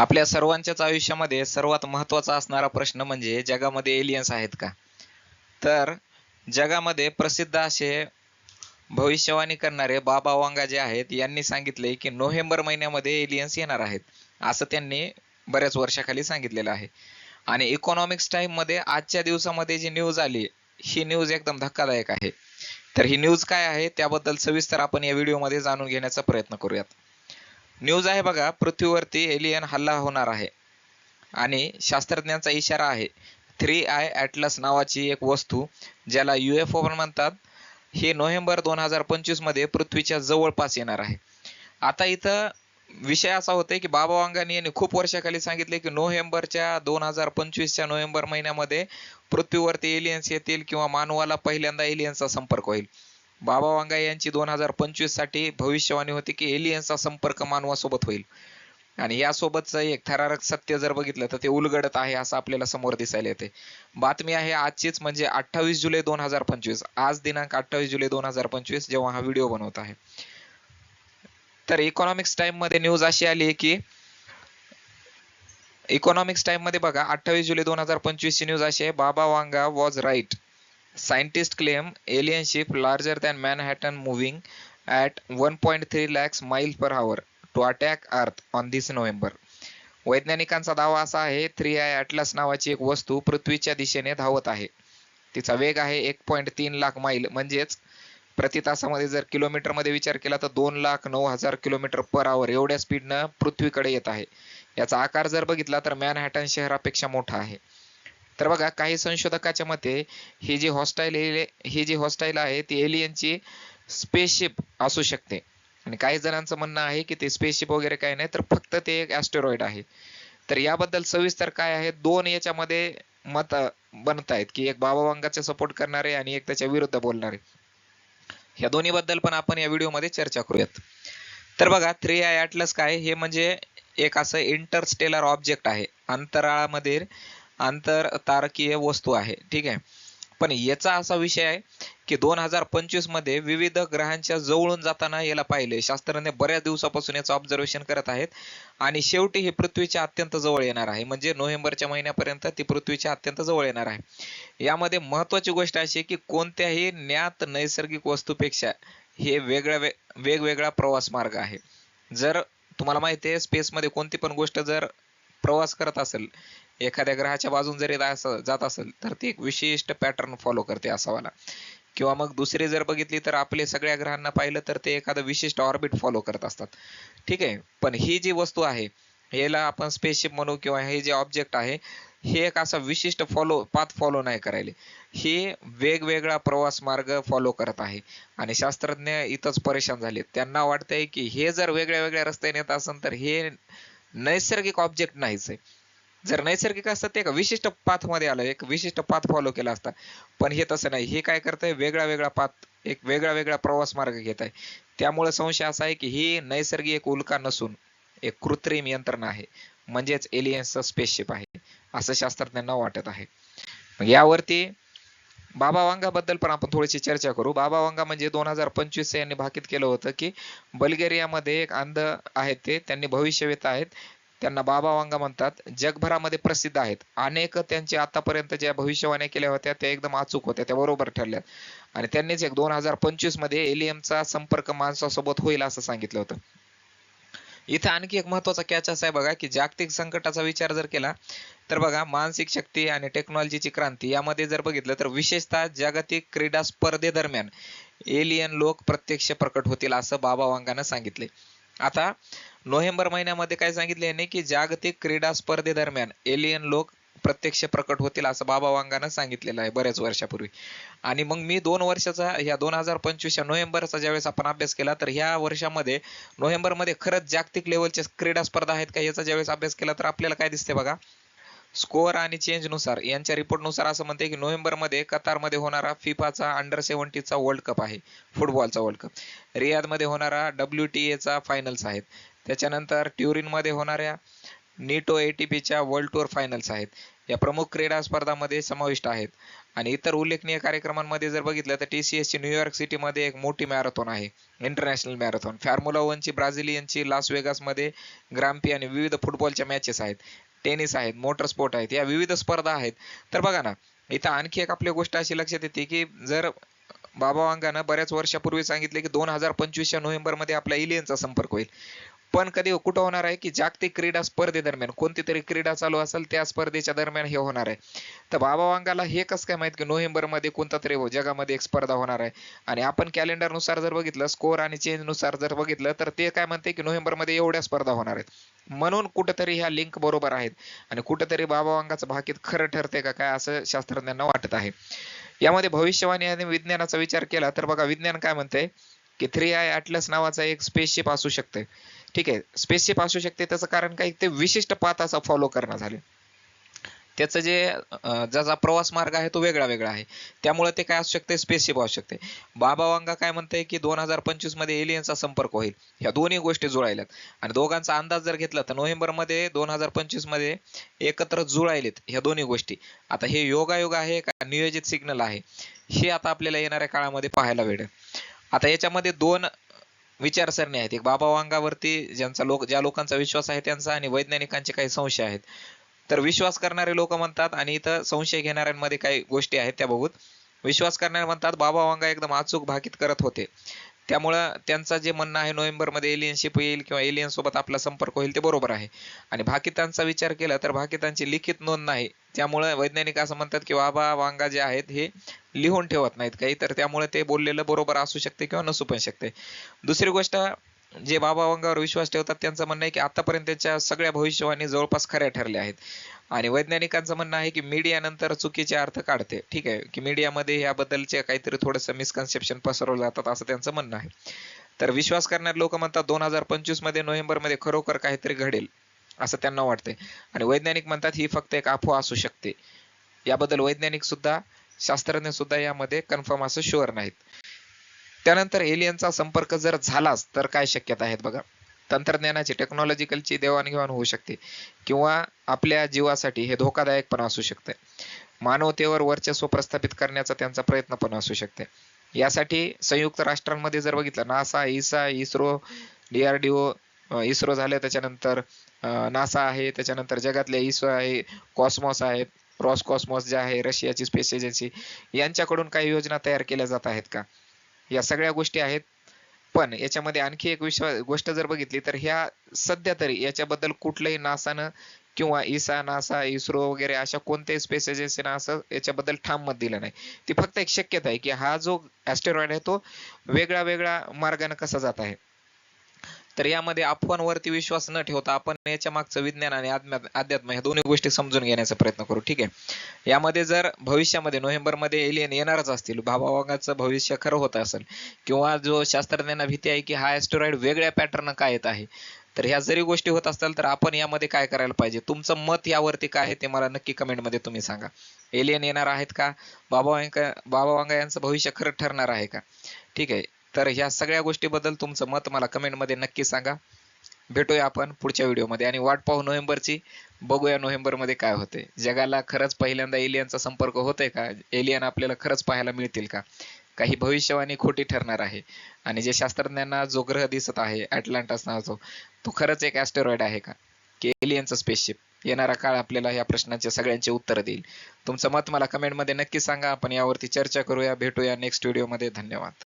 आपल्या सर्वांच्याच आयुष्यामध्ये सर्वात महत्त्वाचा असणारा प्रश्न म्हणजे जगामध्ये एलियन्स आहेत का? तर जगामध्ये प्रसिद्ध असे भविष्यवाणी करणारे बाबा वांगा जे आहेत. यांनी सांगितले की नोव्हेंबर महिन्यामध्ये एलियन्स येणार आहेत. असं त्यांनी बऱ्याच वर्षाखाली सांगितलेलं आहे. आणि इकॉनॉमिक्स टाइममध्ये आजच्या दिवसामध्ये जी न्यूज आली ही न्यूज एकदम धक्कादायक आहे. तर ही न्यूज काय आहे त्याबद्दल सविस्तर आपण या व्हिडिओमध्ये जाणून घेण्याचा प्रयत्न करूयात. न्यूज आहे बघा पृथ्वीवरती एलियन हल्ला होणार आहे. आणि शास्त्रज्ञांचा इशारा आहे थ्री आय ॲटलस नावाची एक वस्तू ज्याला यू एफ ओ पण म्हणतात हे नोव्हेंबर दोन हजार पंचवीसमध्ये पृथ्वीच्या जवळपास येणार आहे. आता इथं विषय असा होतोय की बाबा वांगानी यांनी खूप वर्षाखाली सांगितले की नोव्हेंबरच्या दोन हजार पंचवीसच्या नोव्हेंबर महिन्यामध्ये पृथ्वीवरती एलियन्स येतील किंवा मानवाला पहिल्यांदा एलियन्सचा संपर्क होईल. बाबा वांगा यांची दोन हजार पंचवीससाठी भविष्यवाणी होती की एलियन्सचा संपर्क मानवासोबत होईल. आणि यासोबतच एक थरारक सत्य जर बघितलं तर ते उलगडत आहे असं आपल्याला समोर दिसायला येते. बातमी आहे आजचीच म्हणजे अठ्ठावीस जुलै दोन हजार पंचवीस. आज दिनांक अठ्ठावीस जुलै दोन हजार पंचवीस जेव्हा हा व्हिडिओ बनवत आहे. तर इकॉनॉमिक्स टाइममध्ये न्यूज अशी आली की इकॉनॉमिक्स टाइममध्ये बघा अठ्ठावीस जुलै दोन हजार पंचवीस ची न्यूज अशी आहे Baba Vanga was right scientist claim alien ship larger than Manhattan moving at one point three lakhs mile per hour to attack earth on this November वैज्ञानिकांचा दावा असा आहे थ्री आय अटलस नावाची एक वस्तू पृथ्वीच्या दिशेने धावत आहे. तिचा वेग आहे एक पॉईंट तीन लाख माईल म्हणजेच प्रति तासामध्ये जर किलोमीटरमध्ये विचार केला तर दोन लाख नऊ हजार किलोमीटर पर आवर एवढ्या स्पीडनं पृथ्वीकडे येत आहे. याचा आकार जर बघितला तर मॅनहॅटन शहरापेक्षा मोठा आहे. तर बघा काही संशोधकाच्या मते हे जी हॉस्टाईल हे जी हॉस्टाईल आहे ती एलियनची स्पेसशिप असू शकते. आणि काही जणांचं म्हणणं आहे की ते स्पेसशिप वगैरे काही नाही तर फक्त ते एक ॲस्टेरॉइड आहे. तर याबद्दल सविस्तर काय आहे? दोन याच्यामध्ये मत बनत आहेत की एक बाबा वांगाचे सपोर्ट करणारे आणि एक त्याच्या विरुद्ध बोलणारे. ह्या दोन्ही बद्दल पण आपण या व्हिडिओमध्ये चर्चा करूयात. तर बघा थ्री आय अॅटलस काय? हे म्हणजे एक असं इंटरस्टेलर ऑब्जेक्ट आहे. अंतराळामधील आंतर तारकीय वस्तू आहे. ठीक आहे? पण याचा असा विषय आहे की दोन हजार पंचवीसमध्ये विविध ग्रहांच्या जवळून जाताना याला पाहिले. शास्त्रज्ञ बऱ्याच दिवसापासून याचं ऑब्झर्वेशन करत आहेत आणि शेवटी हे पृथ्वीच्या अत्यंत जवळ येणार आहे. म्हणजे नोव्हेंबरच्या महिन्यापर्यंत ती पृथ्वीच्या अत्यंत जवळ येणार आहे. यामध्ये महत्वाची गोष्ट अशी की कोणत्याही ज्ञात नैसर्गिक वस्तूपेक्षा हे वेगळ्या वेगवेगळा प्रवास मार्ग आहे. जर तुम्हाला माहिती आहे स्पेसमध्ये कोणती पण गोष्ट जर प्रवास करत असेल एखाद्या ग्रहाच्या बाजून जरी जात असेल तर ती एक विशिष्ट पॅटर्न फॉलो करते असावाला किंवा मग दुसरी जर बघितली तर आपले सगळ्या ग्रहांना पाहिलं तर ते एखादं विशिष्ट ऑर्बिट फॉलो करत असतात. ठीक आहे पण ही जी वस्तू आहे याला आपण स्पेसशिप म्हणू किंवा हे जे ऑब्जेक्ट आहे हे एक असा विशिष्ट फॉलो पाथ फॉलो नाही करायले. हे वेगवेगळा प्रवास मार्ग फॉलो करत आहे. आणि शास्त्रज्ञ इथंच परेशान झाले त्यांना वाटतंय की हे जर वेगळ्या वेगळ्या रस्त्याने येत असेल तर हे नैसर्गिक ऑब्जेक्ट नाहीच आहे. जर नैसर्गिक असतं ते एका विशिष्ट पाथमध्ये आलं एक विशिष्ट पाथ फॉलो केला असता. पण हे तसं नाही. हे काय करतंय? वेगळा वेगळा पाथ एक वेगळा वेगळा प्रवास मार्ग घेत आहे. त्यामुळे संशय असा आहे की ही नैसर्गिक एक उल्का नसून एक कृत्रिम यंत्रणा आहे. म्हणजेच एलियन्सचं स्पेसशिप आहे. असं शास्त्रज्ञांना वाटत आहे. मग यावरती बाबा वांगाबद्दल पण आपण थोडीशी चर्चा करू. बाबा वांगा म्हणजे दोन हजार पंचवीस यांनी भाकीत केलं होतं की बल्गेरियामध्ये एक अंध आहेत ते त्यांनी भविष्यवेता आहेत. त्यांना बाबा वांगा म्हणतात. जगभरामध्ये प्रसिद्ध आहेत. अनेक त्यांचे आतापर्यंत ज्या भविष्यवाण्या केल्या होत्या त्या एकदम अचूक होत्या. त्या बरोबर ठरल्या आणि त्यांनीच एक दोन हजार पंचवीसमध्ये एलियमचा संपर्क माणसासोबत होईल असं सांगितलं होतं. इथं आणखी एक महत्त्वाचा कॅच असा आहे बघा की जागतिक संकटाचा विचार जर केला तर बघा मानसिक शक्ती आणि टेक्नॉलॉजीची क्रांती यामध्ये जर बघितलं तर विशेषतः जागतिक क्रीडा स्पर्धेदरम्यान एलियन लोक प्रत्यक्ष प्रकट होतील असं बाबा वांगानं सांगितले आता नोव्हेंबर महिन्यामध्ये काय सांगितले याने की जागतिक क्रीडा स्पर्धेदरम्यान एलियन लोक प्रत्यक्ष प्रकट होतील असं बाबा वांगानं सांगितलेलं आहे बऱ्याच वर्षापूर्वी. आणि मग मी दोन वर्षाचा ह्या दोन हजार पंचवीसच्या नोव्हेंबरचा ज्यावेळेस आपण अभ्यास केला तर ह्या वर्षामध्ये नोव्हेंबरमध्ये खरंच जागतिक लेवलच्या क्रीडा स्पर्धा आहेत का याचा ज्यावेळेस अभ्यास केला तर आपल्याला काय दिसते बघा? स्कोअर आणि चेंजनुसार यांच्या रिपोर्टनुसार असं म्हणते की नोव्हेंबरमध्ये कतारमध्ये होणारा फिफाचा अंडर सेव्हन्टीचा वर्ल्ड कप आहे फुटबॉलचा वर्ल्ड कप रियादमध्ये होणारा डब्ल्यू टी एचा फायनल्स आहेत. त्याच्यानंतर ट्युरिनमध्ये होणाऱ्या टी पीच्या वर्ल्ड टूर फायनल्स आहेत. या प्रमुख क्रीडा स्पर्धांमध्ये समाविष्ट आहेत. आणि इतर उल्लेखनीय कार्यक्रमांमध्ये जर बघितलं तर टी सी एसची न्यूयॉर्क सिटीमध्ये एक मोठी मॅरेथॉन आहे. इंटरनॅशनल मॅरेथॉन फॉर्म्युला वनची ब्राझिलियनची लास वेगासमध्ये ग्राम्पी आणि विविध फुटबॉलच्या मॅचेस आहेत. टेनिस आहेत मोटर स्पोर्ट आहेत या विविध स्पर्धा आहेत. तर बघा ना इथं आणखी एक आपली गोष्ट अशी लक्षात येते की जर बाबा वांगानं बऱ्याच वर्षापूर्वी सांगितले की दोन हजार पंचवीसच्या नोव्हेंबरमध्ये आपल्या इलियनचा संपर्क होईल. पण कधी कुठं होणार आहे की जागतिक क्रीडा स्पर्धेदरम्यान कोणती तरी क्रीडा चालू असेल त्या स्पर्धेच्या दरम्यान हे होणार आहे. तर बाबा वांगाला हे कसं काय माहीत की नोव्हेंबरमध्ये कोणता तरी हो- जगामध्ये एक स्पर्धा होणार आहे. आणि आपण कॅलेंडरनुसार जर बघितलं स्कोर आणि चेंजनुसार जर बघितलं तर ते काय म्हणते की नोव्हेंबरमध्ये एवढ्या स्पर्धा होणार आहेत. म्हणून कुठंतरी ह्या लिंक बरोबर आहेत. आणि कुठंतरी बाबा वांगाचं भाकीत खरं ठरते का काय असं शास्त्रज्ञांना वाटत आहे. यामध्ये भविष्यवाणी आणि विज्ञानाचा विचार केला तर बघा विज्ञान काय म्हणते की थ्री आय अॅटलस नावाचा एक स्पेसशिप असू शकते ठीक आहे. स्पेसशिप असू शकते. त्याचं कारण काय? ते विशिष्ट पाताचा फॉलो करणं झाले. त्याचं जे ज्याचा प्रवास मार्ग आहे तो वेगळा वेगळा आहे. त्यामुळे ते काय असू शकते? स्पेसशिप असू शकते. बाबा वांगा काय म्हणते की दोन हजार पंचवीसमध्ये एलियनचा संपर्क होईल. ह्या दोन्ही गोष्टी जुळायल्यात. आणि दोघांचा अंदाज जर घेतला तर नोव्हेंबरमध्ये दोन हजार पंचवीसमध्ये एकत्र जुळायलेत ह्या दोन्ही गोष्टी. आता हे योगायोग आहे का नियोजित सिग्नल आहे? हे आता आपल्याला येणाऱ्या काळामध्ये पाहायला भेटेल. आता याच्यामध्ये दोन विचारसरणी आहेत. एक बाबा वांगावरती ज्यांचा लोक ज्या लोकांचा विश्वास आहे त्यांचा आणि वैज्ञानिकांचे काही संशय आहेत. तर विश्वास करणारे लोक म्हणतात आणि इथं संशय घेणाऱ्यांमध्ये काही गोष्टी आहेत त्या बघूत. विश्वास करणारे म्हणतात बाबा वांगा एकदम अचूक भाकीत करत होते. त्यामुळं त्यांचं जे म्हणणं आहे नोव्हेंबरमध्ये एलियनशिप येईल किंवा एलियन सोबत आपला संपर्क होईल ते बरोबर आहे. आणि भाकितांचा विचार केला तर भाकितांची लिखित नोंद नाही. त्यामुळे वैज्ञानिक असं म्हणतात की वाबा वांगा जे आहेत हे लिहून ठेवत नाहीत काही. तर त्यामुळे ते बोललेलं बरोबर असू शकते किंवा नसू पण शकते. दुसरी गोष्ट जे बाबा वांगावर विश्वास ठेवतात त्यांचं म्हणणं आहे की आतापर्यंत त्यांच्या सगळ्या भविष्यवाणी जवळपास खऱ्या ठरल्या आहेत. आणि वैज्ञानिकांचं म्हणणं आहे की मीडिया नंतर चुकीचे अर्थ काढते. ठीक आहे की मीडियामध्ये याबद्दलचे काहीतरी थोडंसं मिसकन्सेप्शन पसरवलं जातात असं त्यांचं म्हणणं आहे. तर विश्वास करणारे लोक म्हणतात दोन हजार पंचवीसमध्ये नोव्हेंबरमध्ये खरोखर काहीतरी घडेल असं त्यांना वाटते आणि वैज्ञानिक म्हणतात ही फक्त एक अफवा असू शकते. याबद्दल वैज्ञानिक सुद्धा शास्त्रज्ञ सुद्धा यामध्ये कन्फर्म असं शुअर नाहीत. त्यानंतर एलियनचा संपर्क जर झालाच तर काय शक्यता आहेत बघा? तंत्रज्ञानाची टेक्नॉलॉजिकलची देवाणघेवाण होऊ शकते. किंवा आपल्या जीवासाठी हे धोकादायक पण असू शकते. मानवतेवर वर्चस्व प्रस्थापित करण्याचा त्यांचा प्रयत्न पण असू शकते. यासाठी संयुक्त राष्ट्रांमध्ये जर बघितलं NASA ESA ISRO DRDO ISRO झाले त्याच्यानंतर नासा आहे त्याच्यानंतर जगातले इस्रो आहे कॉस्मॉस आहेत रॉस कॉस्मॉस जे आहे रशियाची स्पेस एजन्सी यांच्याकडून काही योजना तयार केल्या जात आहेत का? या सगळ्या गोष्टी आहेत. पण याच्यामध्ये आणखी एक विश्वास गोष्ट जर बघितली तर ह्या सध्या तरी याच्याबद्दल कुठलंही नासानं किंवा इसा नासा इस्रो वगैरे अशा कोणत्याही स्पेस एजन्सीनं असं याच्याबद्दल ठाम मत दिलं नाही. ती फक्त एक शक्यता आहे की हा जो ऍस्टेरॉइड आहे तो वेगळा वेगळा मार्गाने कसा जात आहे. तर यामध्ये अफवांवरती विश्वास न ठेवता आपण याच्या मागचं विज्ञान आणि अध्यात्म ह्या दोन्ही गोष्टी समजून घेण्याचा प्रयत्न करू. ठीक आहे? यामध्ये जर भविष्यामध्ये नोव्हेंबरमध्ये एलियन येणारच असतील भावावागाचं भविष्य खरं होत असेल किंवा जो शास्त्रज्ञांना भीती आहे की हा ऍस्टेरॉइड वेगळ्या पॅटर्न काय येत आहे तर ह्या जरी गोष्टी होत असतील तर आपण यामध्ये काय करायला पाहिजे? तुमचं मत यावरती काय आहे ते मला नक्की कमेंटमध्ये तुम्ही सांगा. एलियन येणार आहेत का? बाबा बाबा वांगा यांचं भविष्य खरं ठरणार आहे का? ठीक आहे? तर ह्या सगळ्या गोष्टीबद्दल तुमचं मत मला कमेंटमध्ये नक्की सांगा. भेटूया आपण पुढच्या व्हिडिओमध्ये. आणि वाट पाहू नोव्हेंबरची बघूया नोव्हेंबरमध्ये काय होते जगाला खरंच पहिल्यांदा एलियनचा संपर्क होतोय का? एलियन आपल्याला खरंच पाहायला मिळतील का? काही भविष्यवाणी खोटी ठरणार आहे. आणि जे शास्त्रज्ञांना जो ग्रह दिसत आहे अटलांटास नावाचा तो खरंच एक ॲस्टेरॉइड आहे का? की एलियनचा स्पेसशिप येणारा काळ आपल्याला या प्रश्नांचे सगळ्यांचे उत्तर देईल. तुमचं मत मला कमेंटमध्ये नक्की सांगा. आपण यावरती चर्चा करूया. भेटूया नेक्स्ट व्हिडिओमध्ये धन्यवाद.